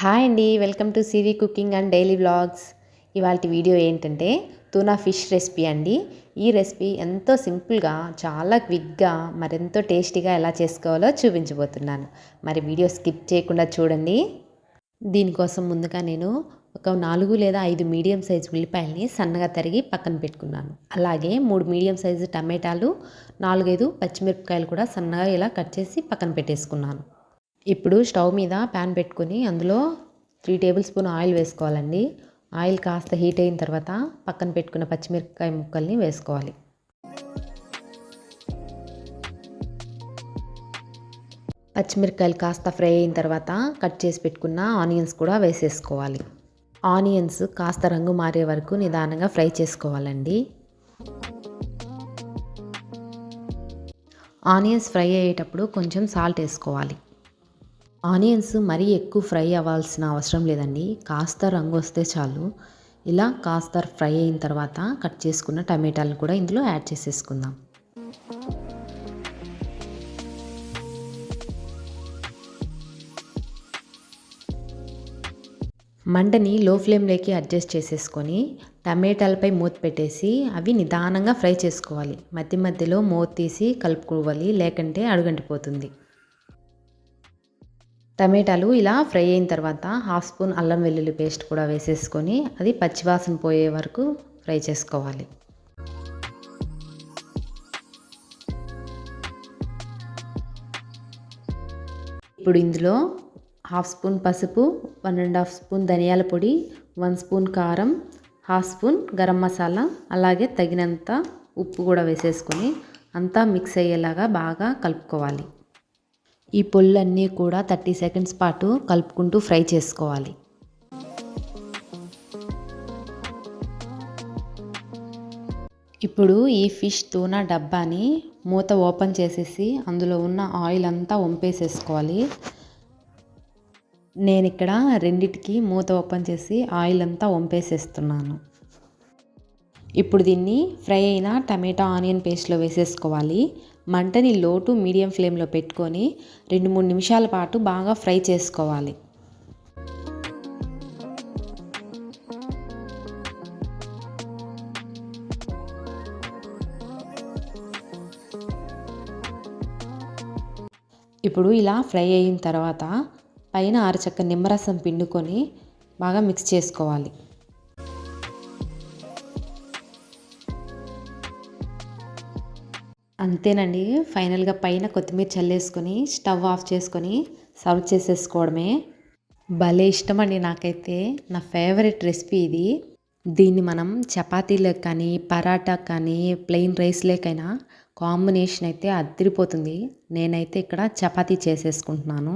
Hi అండి welcome to CV cooking and daily vlogs. ఇవాళ video ఏంటంటే తూనా ఫిష్ రెసిపీ అండి. ఈ రెసిపీ ఎంతో సింపుల్గా చాలా క్విక్గా మరెంతో టేస్టీగా ఎలా చేసుకోవాలో చూపించబోతున్నాను. మరి వీడియో స్కిప్ చేయకుండా చూడండి. దీనికోసం ముందుగా నేను ఒక నాలుగు లేదా ఐదు మీడియం సైజు ఉల్లిపాయల్ని సన్నగా తరిగి పక్కన పెట్టుకున్నాను. అలాగే మూడు మీడియం సైజు టమాటాలు నాలుగైదు పచ్చిమిరపకాయలు కూడా సన్నగా ఇలా కట్ చేసి పక్కన పెట్టేసుకున్నాను. ఇప్పుడు స్టవ్ మీద ప్యాన్ పెట్టుకొని అందులో త్రీ టేబుల్ స్పూన్ ఆయిల్ వేసుకోవాలండి. ఆయిల్ కాస్త హీట్ అయిన తర్వాత పక్కన పెట్టుకున్న పచ్చిమిరపకాయ ముక్కల్ని వేసుకోవాలి. పచ్చిమిరపకాయలు కాస్త ఫ్రై అయిన తర్వాత కట్ చేసి పెట్టుకున్న ఆనియన్స్ కూడా వేసేసుకోవాలి. ఆనియన్స్ కాస్త రంగు మారే వరకు నిదానంగా ఫ్రై చేసుకోవాలండి. ఆనియన్స్ ఫ్రై అయ్యేటప్పుడు కొంచెం సాల్ట్ వేసుకోవాలి. ఆనియన్స్ మరీ ఎక్కువ ఫ్రై అవ్వాల్సిన అవసరం లేదండి. కాస్త రంగు వస్తే చాలు. ఇలా కాస్త ఫ్రై అయిన తర్వాత కట్ చేసుకున్న టమాటాలను కూడా ఇందులో యాడ్ చేసేసుకుందాం. మంటని లో ఫ్లేమ్లోకి అడ్జస్ట్ చేసేసుకొని టమాటాలపై మూత పెట్టేసి అవి నిదానంగా ఫ్రై చేసుకోవాలి. మధ్య మధ్యలో మూత తీసి కలుపుకోవాలి లేకంటే అడుగంటిపోతుంది. టమాటాలు ఇలా ఫ్రై అయిన తర్వాత హాఫ్ స్పూన్ అల్లం వెల్లుల్లి పేస్ట్ కూడా వేసేసుకొని అది పచ్చివాసన పోయే వరకు ఫ్రై చేసుకోవాలి. ఇప్పుడు ఇందులో హాఫ్ స్పూన్ పసుపు వన్ అండ్ హాఫ్ స్పూన్ ధనియాల పొడి వన్ స్పూన్ కారం హాఫ్ స్పూన్ గరం మసాలా అలాగే తగినంత ఉప్పు కూడా వేసేసుకొని అంతా మిక్స్ అయ్యేలాగా బాగా కలుపుకోవాలి. ఈ పొళ్ళన్నీ కూడా థర్టీ సెకండ్స్ పాటు కలుపుకుంటూ ఫ్రై చేసుకోవాలి. ఇప్పుడు ఈ ఫిష్ తూనా డబ్బాని మూత ఓపెన్ చేసేసి అందులో ఉన్న ఆయిల్ అంతా వంపేసేసుకోవాలి. నేను ఇక్కడ రెండిటికి మూత ఓపెన్ చేసి ఆయిల్ అంతా వంపేసేస్తున్నాను. ఇప్పుడు దీన్ని ఫ్రై అయిన టమాటా ఆనియన్ పేస్ట్లో వేసేసుకోవాలి. మంటని లోటు మీడియం ఫ్లేమ్లో పెట్టుకొని రెండు మూడు నిమిషాల పాటు బాగా ఫ్రై చేసుకోవాలి. ఇప్పుడు ఇలా ఫ్రై అయిన తర్వాత పైన ఆరుచక్క నిమ్మరసం పిండుకొని బాగా మిక్స్ చేసుకోవాలి. అంతేనండి. ఫైనల్గా పైన కొత్తిమీర చల్లేసుకొని స్టవ్ ఆఫ్ చేసుకొని సర్వ్ చేసేసుకోవడమే. భలే ఇష్టం అండి నాకైతే. నా ఫేవరెట్ రెసిపీ ఇది. దీన్ని మనం చపాతీలకు కానీ పరాటా కానీ ప్లెయిన్ రైస్లేకైనా కాంబినేషన్ అయితే అదిరిపోతుంది నేనైతే ఇక్కడ చపాతీ చేసేసుకుంటున్నాను.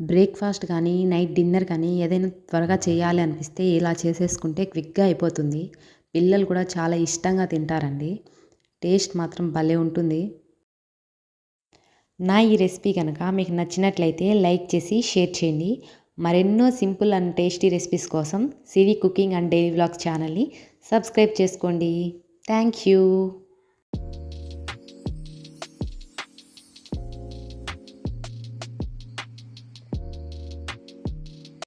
బ్రేక్ఫాస్ట్ కానీ నైట్ డిన్నర్ కానీ ఏదైనా త్వరగా చేయాలి అనిపిస్తే ఇలా చేసేసుకుంటే క్విక్గా అయిపోతుంది. పిల్లలు కూడా చాలా ఇష్టంగా తింటారండి. టేస్ట్ మాత్రం భలే ఉంటుంది. నా ఈ రెసిపీ కనుక మీకు నచ్చినట్లయితే లైక్ చేసి షేర్ చేయండి. మరెన్నో సింపుల్ అండ్ టేస్టీ రెసిపీస్ కోసం Siri cooking and daily vlogs ఛానల్ని సబ్స్క్రైబ్ చేసుకోండి. Thank you.